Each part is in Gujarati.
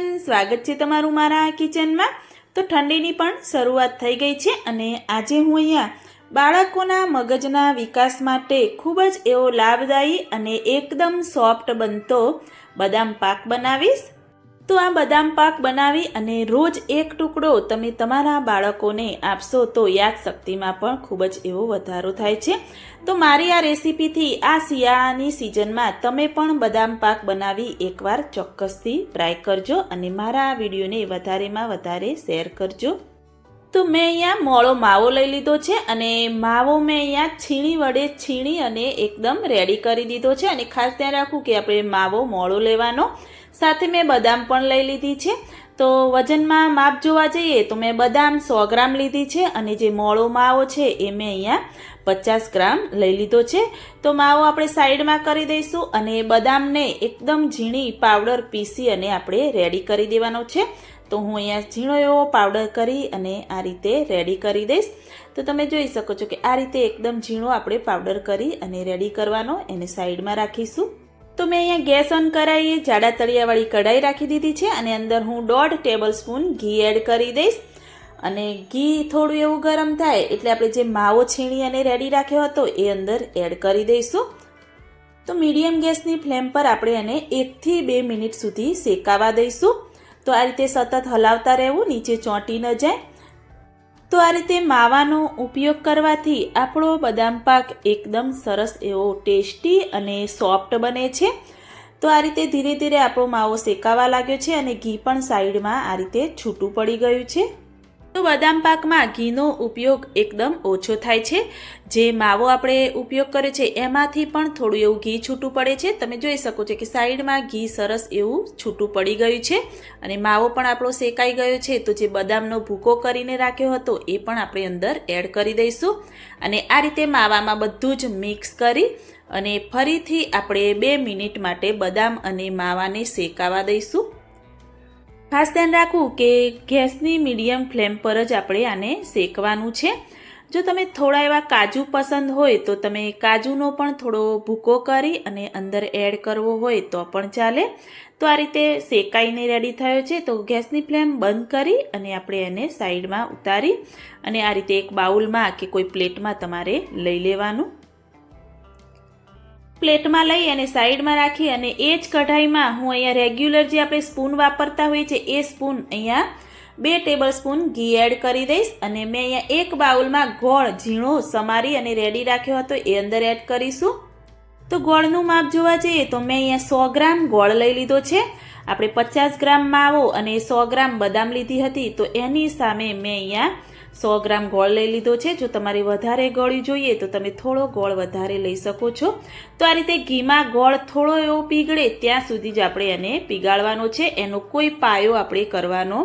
એવરીવન સ્વાગત છે તમારું મારા કિચનમાં. તો ઠંડીની પણ શરૂઆત થઈ ગઈ છે અને આજે હું અહીંયા બાળકોના મગજના વિકાસ માટે ખૂબ જ એવો લાભદાયી અને એકદમ સોફ્ટ બનતો બદામ પાક બનાવીશ. તો આ બદામ પાક બનાવી અને રોજ એક ટુકડો તમે તમારા બાળકોને આપશો તો યાદશક્તિમાં પણ ખૂબ જ એવો વધારો થાય છે. તો મારી આ રેસીપીથી આ શિયાળાની સિઝનમાં તમે પણ બદામ પાક બનાવી એકવાર ચોક્કસથી ટ્રાય કરજો અને મારા આ વિડીયોને વધારેમાં વધારે શેર કરજો. તો મેં અહીંયા મોળો માવો લઈ લીધો છે અને માવો મેં અહીંયા છીણી વડે છીણી અને એકદમ રેડી કરી દીધો છે. અને ખાસ ધ્યાન રાખવું કે આપણે માવો મોળો લેવાનો. સાથે મેં બદામ પણ લઈ લીધી છે. તો વજનમાં માપ જોવા જઈએ તો મેં બદામ સો ગ્રામ લીધી છે અને જે મોળો માવો છે એ મેં અહીંયા પચાસ ગ્રામ લઈ લીધો છે. તો માવો આપણે સાઈડમાં કરી દઈશું અને બદામને એકદમ ઝીણી પાવડર પીસી અને આપણે રેડી કરી દેવાનો છે. તો હું અહીંયા ઝીણો એવો પાવડર કરી અને આ રીતે રેડી કરી દઈશ. તો તમે જોઈ શકો છો કે આ રીતે એકદમ ઝીણો આપણે પાવડર કરી અને રેડી કરવાનો એને સાઈડમાં રાખીશું. તો મેં અહીંયા ગેસ ઓન કરાવીએ જાડા તળિયાવાળી કઢાઈ રાખી દીધી છે અને અંદર હું દોઢ ટેબલ સ્પૂન ઘી એડ કરી દઈશ. અને ઘી થોડું એવું ગરમ થાય એટલે આપણે જે માવો છીણી અને રેડી રાખ્યો હતો એ અંદર એડ કરી દઈશું. તો મીડિયમ ગેસની ફ્લેમ પર આપણે એને એકથી બે મિનિટ સુધી શેકાવા દઈશું. તો આ રીતે સતત હલાવતા રહેવું, નીચે ચોંટી ન જાય. તો આ રીતે માવાનો ઉપયોગ કરવાથી આપણો બદામ પાક એકદમ સરસ એવો ટેસ્ટી અને સોફ્ટ બને છે. તો આ રીતે ધીરે ધીરે આપણો માવો શેકાવા લાગ્યો છે અને ઘી પણ સાઈડમાં આ રીતે છૂટું પડી ગયું છે. તો બદામ પાકમાં ઘીનો ઉપયોગ એકદમ ઓછો થાય છે. જે માવો આપણે ઉપયોગ કર્યો છે એમાંથી પણ થોડું એવું ઘી છૂટું પડે છે. તમે જોઈ શકો છો કે સાઈડમાં ઘી સરસ એવું છૂટું પડી ગયું છે અને માવો પણ આપણો શેકાઈ ગયો છે. તો જે બદામનો ભૂકો કરીને રાખ્યો હતો, એ પણ આપણે અંદર એડ કરી દઈશું. અને આ રીતે માવામાં બધું જ મિક્સ કરી અને ફરીથી આપણે બે મિનિટ માટે બદામ અને માવાને શેકાવા દઈશું. ખાસ ધ્યાન રાખવું કે ગેસની મીડિયમ ફ્લેમ પર જ આપણે આને શેકવાનું છે. જો તમે થોડા એવા કાજુ પસંદ હોય તો તમે કાજુનો પણ થોડો ભૂકો કરી અને અંદર એડ કરવો હોય તો પણ ચાલે. તો આ રીતે શેકાઈને રેડી થયો છે તો ગેસની ફ્લેમ બંધ કરી અને આપણે એને સાઈડમાં ઉતારી અને આ રીતે એક બાઉલમાં કે કોઈ પ્લેટમાં તમારે લઈ લેવાનું. પ્લેટમાં લઈ અને સાઈડમાં રાખી અને એ જ કઢાઈમાં હું અહીંયા રેગ્યુલર જે આપણે સ્પૂન વાપરતા હોઈએ છીએ, એ સ્પૂન અહીંયા બે ટેબલ સ્પૂન ઘી એડ કરી દઈશ અને મેં અહીંયા એક બાઉલમાં ગોળ ઝીણો સમારી અને રેડી રાખ્યો હતો, એ અંદર એડ કરીશું. તો ગોળનું માપ જોવા જઈએ તો મેં અહીંયા સો ગ્રામ ગોળ લઈ લીધો છે. આપણે પચાસ ગ્રામ માવો અને સો ગ્રામ બદામ લીધી હતી, તો એની સામે મેં અહીંયા સો ગ્રામ ગોળ લઈ લીધો છે. જો તમારે વધારે ગળ્યું જોઈએ તો તમે થોડો ગોળ વધારે લઈ શકો છો. તો આ રીતે ઘીમાં ગોળ થોડો એવો પીગળે ત્યાં સુધી જ આપણે એને પીગાળવાનો છે. એનો કોઈ પાયો આપણે કરવાનો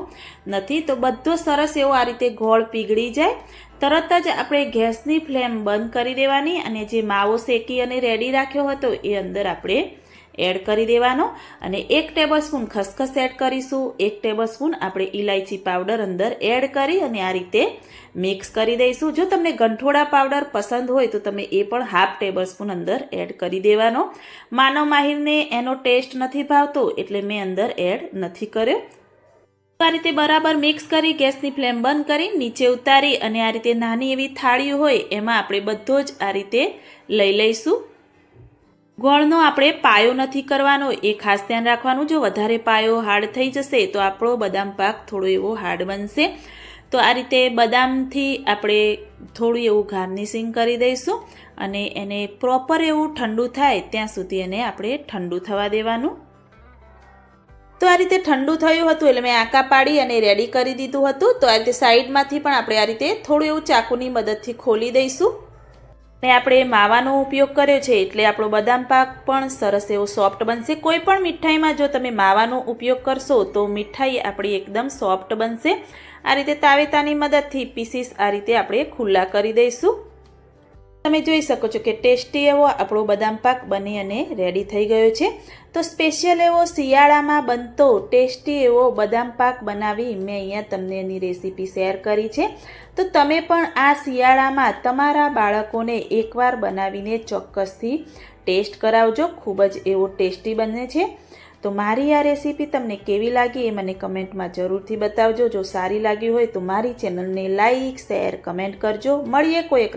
નથી. તો બધો સરસ એવો આ રીતે ગોળ પીગળી જાય. તરત જ આપણે ગેસની ફ્લેમ બંધ કરી દેવાની અને જે માવો શેકી અને રેડી રાખ્યો હતો એ અંદર આપણે એડ કરી દેવાનો અને એક ટેબલ સ્પૂન ખસખસ એડ કરીશું. એક ટેબલ સ્પૂન આપણે ઇલાયચી પાવડર અંદર એડ કરી અને આ રીતે મિક્સ કરી દઈશું. જો તમને ગંઠોડા પાવડર પસંદ હોય તો તમે એ પણ હાફ ટેબલ સ્પૂન અંદર એડ કરી દેવાનો. માનવ માહિરને એનો ટેસ્ટ નથી ભાવતો એટલે મેં અંદર એડ નથી કર્યો. આ રીતે બરાબર મિક્સ કરી ગેસની ફ્લેમ બંધ કરી નીચે ઉતારી અને આ રીતે નાની એવી થાળીઓ હોય એમાં આપણે બધો જ આ રીતે લઈ લઈશું. ગોળનો આપણે પાયો નથી કરવાનો, એ ખાસ ધ્યાન રાખવાનું. જો વધારે પાયો હાર્ડ થઈ જશે, તો આપણો બદામ પાક થોડો એવો હાર્ડ બનશે. તો આ રીતે બદામથી આપણે થોડું એવું ગાર્નિશિંગ કરી દઈશું અને એને પ્રોપર એવું ઠંડુ થાય, ત્યાં સુધી એને આપણે ઠંડુ થવા દેવાનું. તો આ રીતે ઠંડુ થયું હતું, એટલે મેં આંકા પાડી અને રેડી કરી દીધું હતું. તો આ રીતે સાઈડમાંથી પણ આપણે આ રીતે થોડું એવું ચાકુની મદદથી ખોલી દઈશું. ને આપણે માવાનો ઉપયોગ કર્યો છે એટલે આપણો બદામ પાક પણ સરસ એવો સોફ્ટ બનશે. કોઈ પણ મીઠાઈમાં જો તમે માવાનો ઉપયોગ કરશો તો મીઠાઈ આપણી એકદમ સોફ્ટ બનશે. આ રીતે તાવેતાની મદદથી પીસીસ આ રીતે આપણે ખુલ્લા કરી દઈશું. તમે જોઈ શકો છો કે ટેસ્ટી એવો આપણો બદામ પાક બની અને રેડી થઈ ગયો છે. તો સ્પેશિયલ એવો શિયાળામાં બનતો ટેસ્ટી એવો બદામ પાક બનાવી મેં અહીંયા તમને એની રેસીપી શેર કરી છે. તો તમે પણ આ શિયાળામાં તમારા બાળકોને એકવાર બનાવીને ચોક્કસથી ટેસ્ટ કરાવજો. ખૂબ જ એવો ટેસ્ટી બને છે. તો મારી આ રેસીપી તમને કેવી લાગી એ મને કમેન્ટમાં જરૂરથી બતાવજો. જો સારી લાગી હોય તો મારી ચેનલને લાઈક, શેર, કમેન્ટ કરજો. મળીએ કોઈ એક